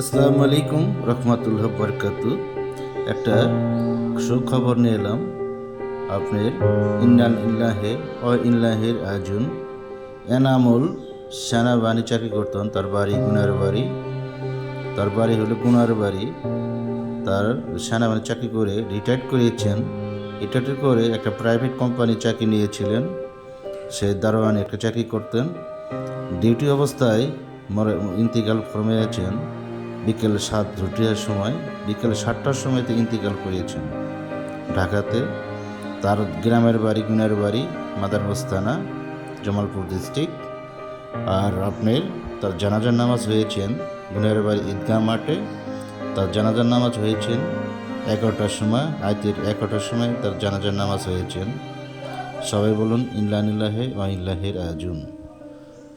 আসসালামু আলাইকুম, রহমতুল্লাহ বরকাতু। একটা সুখবর নিয়ে এলাম। আপনার ইন্নাল ইল্লাহে ও ইল্লাহের আজুন। এনামুল সেনাবাহিনী চাকরি করতেন তার বাড়ি গুনার বাড়ি। তার বাড়ি হলো গুনার বাড়ি। তার সেনাবাহিনী চাকরি করে রিটায়ার্ড করিয়েছেন রিটায়ার করে একটা প্রাইভেট কোম্পানি চাকরি নিয়েছিলেন। সে দারোয়ান একটা চাকরি করতেন। ডিউটি অবস্থায় মরে ইন্তিকাল ফরমিয়েছেন। বিকেল সাত দুটিয়ার সময়, বিকেল সাতটার সময় সময়তে ইন্তিকাল করিয়েছেন। ঢাকাতে তার গ্রামের বাড়ি, গুনার বাড়ি মাদারবস্তানা জামালপুর ডিস্ট্রিক্ট। আর আপনার তার জানাজার নামাজ হয়েছেন গুনার বাড়ি ঈদগাহ মাঠে। তার জানাজার নামাজ হয়েছেন এগারোটার সময় আয়তের এগারোটার সময় তার জানাজার নামাজ হয়েছেন। সবাই বলুন ইল্লানিল্লাহে ও ইল্লাহের আজুন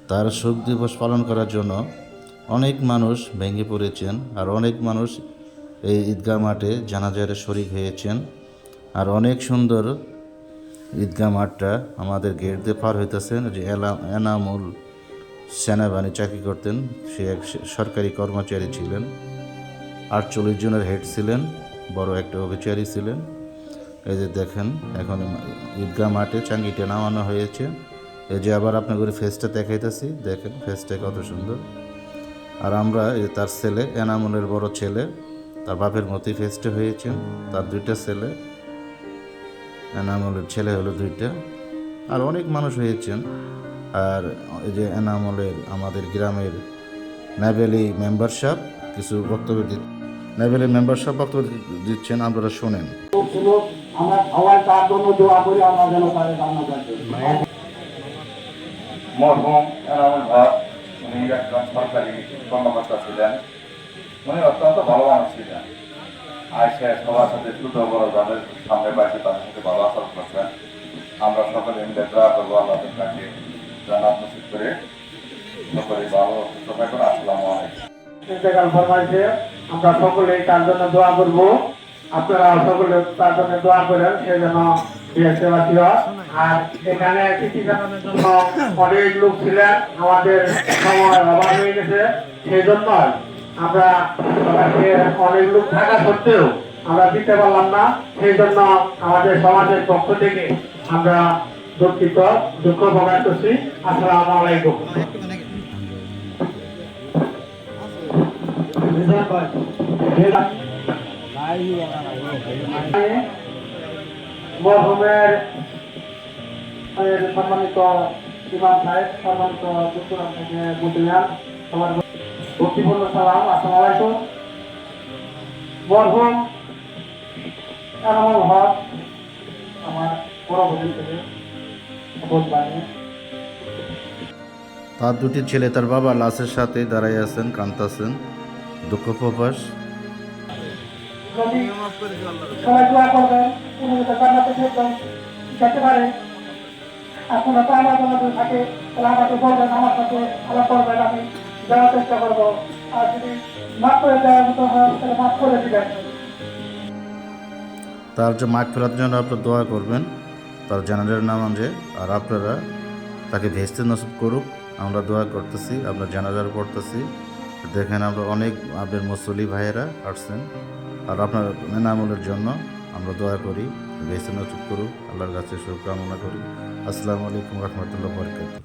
তার শোক দিবস পালন করার জন্য অনেক মানুষ ভেঙে পড়েছেন আর অনেক মানুষ এই ঈদগাহ মাঠে জানাজারে শরিক হয়েছেন আর অনেক সুন্দর ঈদগাহ মাঠটা আমাদের গেট দিয়ে পার হইতেছেন যে এনামুল সেনাবাহিনী চাকরি করতেন। সে এক সরকারি কর্মচারী ছিলেন। আটচল্লিশ জনের হেড ছিলেন, বড় একটা অফিসারই ছিলেন। এই যে দেখেন, এখন ঈদগাহ মাঠে চাঙ্গিটা নামানো হয়েছে। এই যে আবার আপনাদের ফেসটা দেখাইতেছি, দেখেন ফেসটা কত সুন্দর। আর আমরা এই তার ছেলে, এনামুলের বড় ছেলে, তার বাপের মতোই ফেস্টে হয়েছে তার দুইটা ছেলে, এনামুলের ছেলে হলো দুইটা, আর অনেক মানুষ হয়েছেন। আর এই যে এনামুলের আমাদের গ্রামের নাইবেলি মেম্বারশিপ, কিছু বক্তব্য দি নাইবেলি মেম্বারশিপ বক্তব্য দিচ্ছেন, আপনারা শোনেন। আমরা মরহুম সরকারি কর্মকর্তা ছিলেন। উনি অত্যন্ত ছিলেন। সবার সাথে ছোট বড় সামনে তাদের সাথে ভালো আমরা সকলে মিলে করব আল্লাহ তাকে জান্নাত নসিব করে সকলে ভালো আসসালামু আলাইকুম। ফরমাইছে। আমরা সকলে তার জন্য দোয়া করব। আপনারা সকলে তার জন্য দোয়া করেন। সে যেন আর এখানে কৃষি কারণের জন্য অনেক লোক ছিলেন আমাদের সময় অভাব হয়ে গেছে। সেই জন্য আমরা সবাইকে অনেক লোক থাকা সত্ত্বেও আমরা দিতে পারলাম না। সেই জন্য আমাদের সমাজের পক্ষ থেকে আমরা দুঃখিত দুঃখ প্রকাশ করছি। আসসালামু আলাইকুম। মরহুমের সম্মানিত ইমাম সাহেব সম্মানিত আমার ভক্তিপূর্ণ সালাম আসসালামু আলাইকুম। মরহুম এনামুল হক আমার বড় বোন থেকে বোধ বানিয়ে তার দুটি ছেলে তার বাবা লাশের সাথে দাঁড়াই আছেন কান্তাছেন দুঃখ প্রকাশ। সবাই দোয়া করবেন উনি যেতেন যেতে পারে। থাকে তাহলে আমাকে বলবেন, আমার সাথে আমি যাওয়ার চেষ্টা আর যদি মাফ করে দেওয়ার মতো হয়, তাহলে মাফ করে দিবেন। তার যে মাঠ ফেরার জন্য আপনারা দোয়া করবেন, তার জানাজার নাম আনজে আর আপনারা তাকে ভেস্তে নসিব করুক। আমরা দোয়া করতেছি, আমরা জানাজার পড়তেছি। দেখেন আমরা অনেক আপনার মুসলি ভাইয়েরা আসছেন, আর আপনার মেনামলের জন্য আমরা দোয়া করি। ভেস্তে চুপ করুক আল্লাহর কাছে শুভকামনা করি। আসসালামু আলাইকুম রহমতুল্লাহ বরকাত